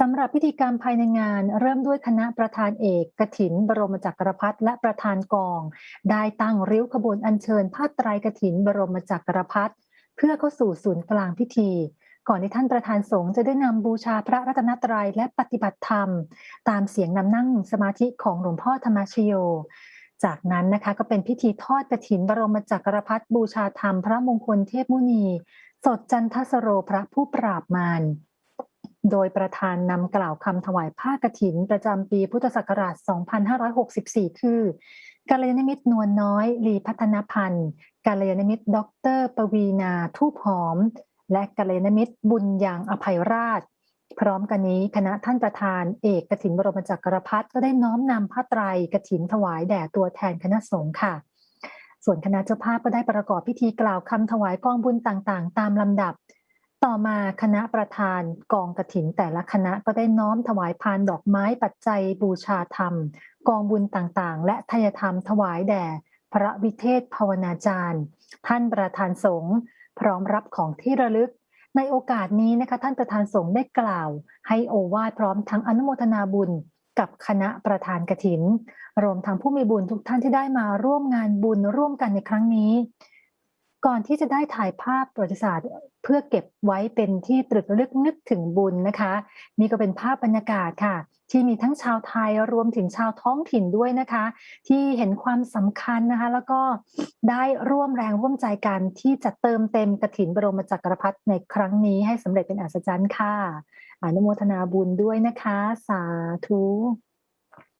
สำหรับพิธีกรรมภายในงาน เริ่มด้วยคณะประธานเอกกถิน บรมจักรพรรดิและประธานกอง ได้ตั้งริ้วขบวนอัญเชิญผ้าไตรกถิน บรมจักรพรรดิเพื่อเข้าสู่ศูนย์กลางพิธี ก่อนที่ท่านประธานสงฆ์จะได้นำบูชาพระรัตนตรัยและปฏิบัติธรรม ตามเสียงนำนั่งสมาธิของหลวงพ่อธรรมชโยจากนั้นนะคะก็เป็นพิธีทอดกฐินบรมจักรพรรดิบูชาธรรม พระมงคลเทพมุนี สดจันทสโรพระผู้ปราบมาร โดยประธานนำกล่าวคำถวายผ้ากฐินประจำปีพุทธศักราช 2564 คือ กาลยานมิตรนวลน้อย ลีพัฒนพันธ์กาลยานมิตรด็อกเตอร์ปวีนาทูบหอม และกาลยานมิตรบุญยางอภัยราช พร้อมกันนี้คณะท่านประธานเอกกฐินบรมจักรพรรดิก็ได้น้อมนำผ้าไตรกฐินถวายแด่ตัวแทนคณะสงฆ์ค่ะ ส่วนคณะเจ้าภาพก็ได้ประกอบพิธีกล่าวคำถวายกองบุญต่างๆ ตามลำดับ ต่อมาคณะประธานกองกฐินแต่ละคณะก็ได้น้อมถวายพานดอกไม้ปัจจัยบูชาธรรม กองบุญต่างๆ และทยธรรมถวายแด่พระวิเทศภาวนาจารย์ ท่านประธานสงฆ์พร้อมรับของที่ระลึก ในโอกาสนี้นะคะท่านประธานสงฆ์ได้กล่าว ให้โอวาทพร้อมทั้งอนุโมทนาบุญกับคณะประธานกฐิน รวมทั้งผู้มีบุญทุกท่านที่ได้มาร่วมงานบุญร่วมกันในครั้งนี้ ก่อนที่จะได้ถ่ายภาพประวัติศาสตร์เพื่อเก็บไว้เป็นที่ตรึกระลึกนึกถึงบุญนะคะ นี่ก็เป็นภาพบรรยากาศค่ะ ที่มีทั้งชาวไทยรวมถึงชาวท้องถิ่นด้วยนะคะ ที่เห็นความสำคัญนะคะ แล้วก็ได้ร่วมแรงร่วมใจกันที่จะเติมเต็มกฐินบรมจักรพรรดิในครั้งนี้ให้สำเร็จเป็นอัศจรรย์ค่ะอนุโมทนาบุญด้วยนะคะ สาธุ